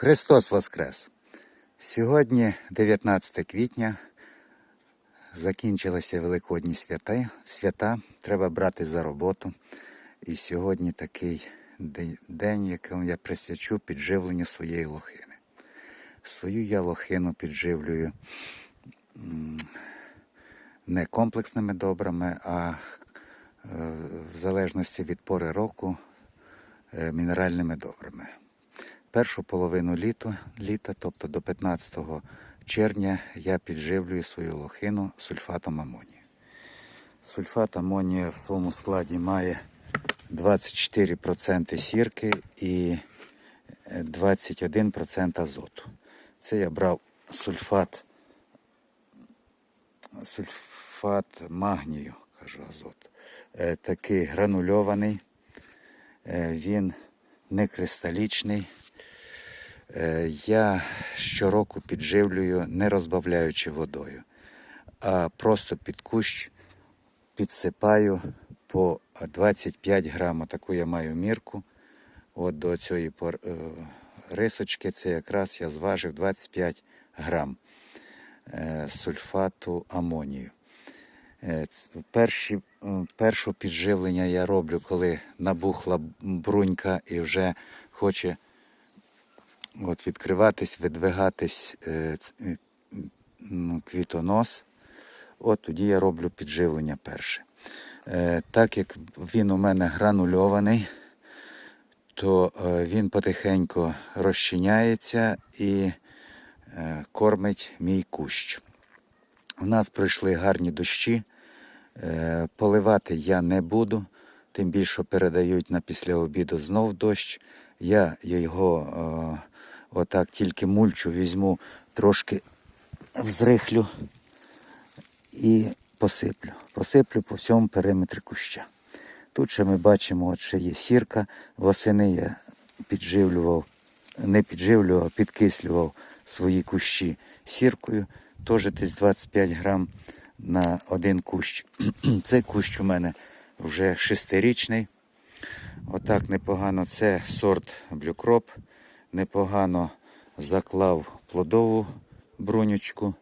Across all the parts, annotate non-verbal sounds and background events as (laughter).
Христос Воскрес! Сьогодні 19 квітня. Закінчилися великодні свята. свята. Треба брати за роботу. І сьогодні такий день, якому я присвячу підживленню своєї лохини. Свою я лохину підживлюю не комплексними добрами, а е, в залежності від пори року е, мінеральними добрами. Першу половину літа, літа, тобто до 15 червня, я підживлюю свою лохину сульфатом амонію. Сульфат амонію в своєму складі має 24% сірки і е, 21% азоту. Це я брав сульфат, сульфат магнію, кажу азот. Е, Такий гранульований, Е, він не кристалічний. Е, Я щороку підживлюю, не розбавляючи водою, а просто під кущ підсипаю по 25 грам. Таку я маю мірку. От до цієї е, рисочки це якраз я зважив 25 грам е, сульфату амонію. Перші, м, першу підживлення я роблю, коли набухла брунька і вже хоче от відкриватись, видвигатись е, е, квітонос. От тоді я роблю підживлення перше. Е, Так як він у мене гранульований, то він потихеньку розчиняється і кормить мій кущ. У нас пройшли гарні дощі. Поливати я не буду, тим більше передають на після обіду знов дощ. Я його отак тільки мульчу візьму, трошки взрихлю і посиплю. Посиплю по всьому периметрі куща. Тут ще ми бачимо, от ще є сірка. Восени я підживлював, не підживлював, а підкислював свої кущі сіркою. Теж десь 25 грам на один кущ. (clears throat) Цей кущ у мене вже шестирічний. Отак непогано. Це сорт блюкроп. Непогано заклав плодову брунючку.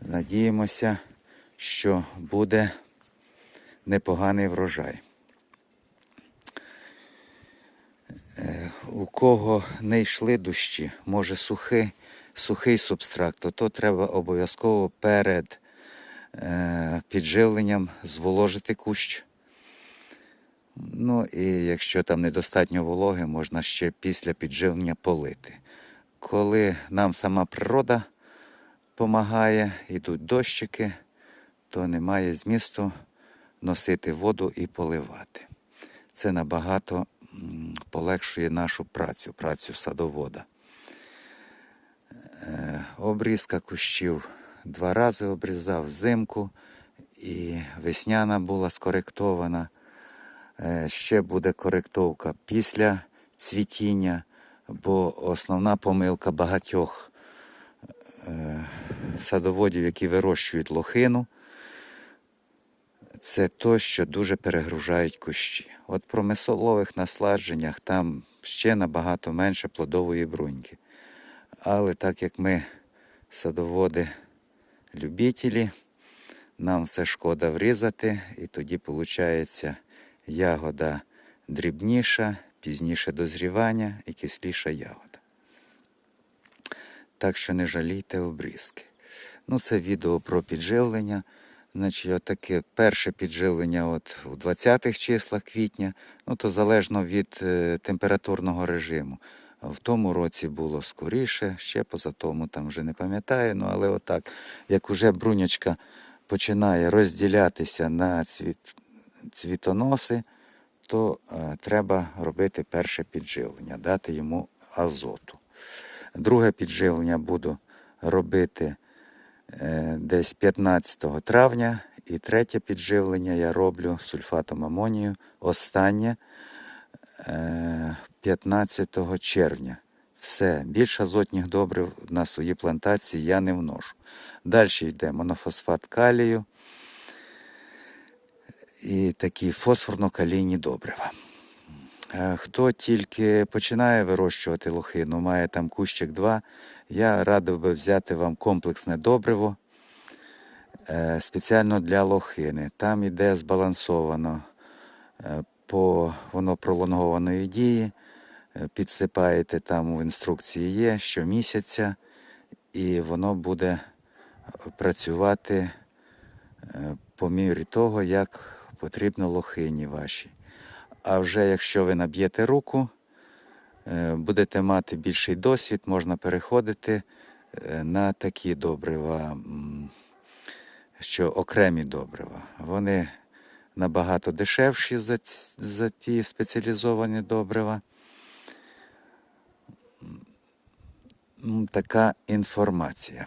Надіємося, що буде непоганий врожай. Е, У кого не йшли дощі, може сухий, сухий субстракт, то, то треба обов'язково перед е, підживленням зволожити кущ. Ну і якщо там недостатньо вологи, можна ще після підживлення полити. Коли нам сама природа допомагає, йдуть дощики, то немає змісту носити воду і поливати. Це набагато полегшує нашу працю, працю садовода. Е, Обрізка кущів два рази обрізав взимку, і весняна була скоректована. Е, Ще буде коректовка після цвітіння, бо основна помилка багатьох е, садоводів, які вирощують лохину, це то, що дуже перегружають кущі. От в промислових насадженнях там ще набагато менше плодової бруньки. Але так як ми садоводи любителі, нам все шкода врізати, і тоді виходить ягода дрібніша, пізніше дозрівання і кисліша ягода. Так що не жалійте обрізки. Ну, це відео про підживлення. Значить, отаке перше підживлення от у 20-х числах квітня, ну то залежно від е, температурного режиму. В тому році було скоріше, ще поза тому там вже не пам'ятаю. Ну але отак, як уже брунячка починає розділятися на цвіт, цвітоноси, то е, треба робити перше підживлення, дати йому азоту. Друге підживлення буду робити е, десь 15 травня. І третє підживлення я роблю сульфатом амонію. Останнє е, 15 червня. Все, більше азотних добрив на свої плантації я не вношу. Далі йде монофосфат калію і такі фосфорно-калійні добрива. Е, Хто тільки починає вирощувати лохину, має там кущик 2, я радив би взяти вам комплексне добриво е, спеціально для лохини. Там іде збалансовано е, по воно пролонгованої дії. Підсипаєте там в інструкції є щомісяця, і воно буде працювати по мірі того, як потрібно лохині вашій. А вже якщо ви наб'єте руку, е, будете мати більший досвід, можна переходити е, на такі добрива, що окремі добрива. Вони набагато дешевші за, за ті спеціалізовані добрива. Така інформація.